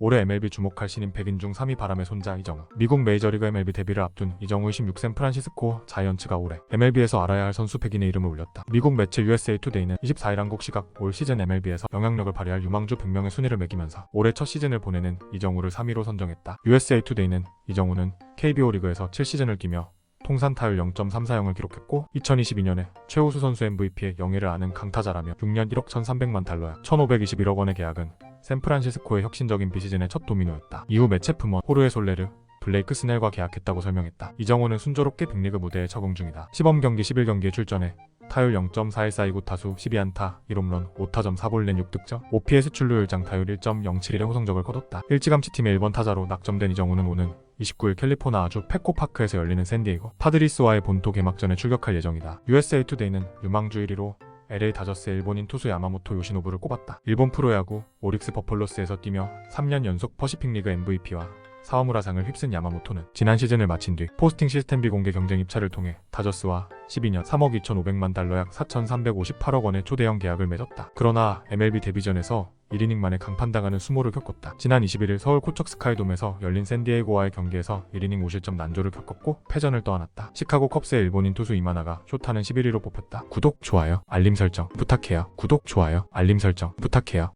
올해 MLB 주목할 신인 100인 중 3위 바람의 손자 이정우. 미국 메이저리그 MLB 데뷔를 앞둔 이정우의 16세 프란시스코 자이언츠가 올해 MLB에서 알아야 할 선수 100인의 이름을 올렸다. 미국 매체 USA 투데이는 24일 한국 시각 올 시즌 MLB에서 영향력을 발휘할 유망주 100명의 순위를 매기면서 올해 첫 시즌을 보내는 이정우를 3위로 선정했다. USA 투데이는 이정우는 KBO 리그에서 7시즌을 뛰며 통산 타율 0.340을 기록했고 2022년에 최우수 선수 MVP의 영예를 아는 강타자라며 6년 1억 1,300만 달러약 1,521억 원의 계약은 샌프란시스코의 혁신적인 비시즌의 첫 도미노였다. 이후 매체 품원 호르에 솔레르 블레이크 스넬과 계약했다고 설명했다. 이정호는 순조롭게 빅리그 무대에 적응 중이다. 시범 경기 11경기에 출전해 타율 0.4142구 타수 12안타 1홈런 5타점 4볼넷 6득점 OPS 출루율 장 타율 1.071의 호성적을 거뒀다. 일찌감치 팀의 1번 타자로 낙점된 이정우는 오는 29일 캘리포니아주 페코파크에서 열리는 샌디에고 파드리스와의 본토 개막전에 출격할 예정이다. USA 투데이는 유망주 1위로 LA 다저스의 일본인 투수 야마모토 요시노부를 꼽았다. 일본 프로야구 오릭스 버펄로스에서 뛰며 3년 연속 퍼시픽 리그 MVP와 사와무라상을 휩쓴 야마모토는 지난 시즌을 마친 뒤 포스팅 시스템 비공개 경쟁 입찰을 통해 다저스와 12년 3억 2,500만 달러 약 4,358억 원의 초대형 계약을 맺었다. 그러나 MLB 데뷔전에서 1이닝 만에 강판당하는 수모를 겪었다. 지난 21일 서울 코척 스카이돔에서 열린 샌디에이고와의 경기에서 1이닝 5실점 난조를 겪었고 패전을 떠안았다. 시카고 컵스의 일본인 투수 이마나가 쇼타는 11위로 뽑혔다. 구독, 좋아요, 알림 설정 부탁해요. 구독, 좋아요, 알림 설정 부탁해요.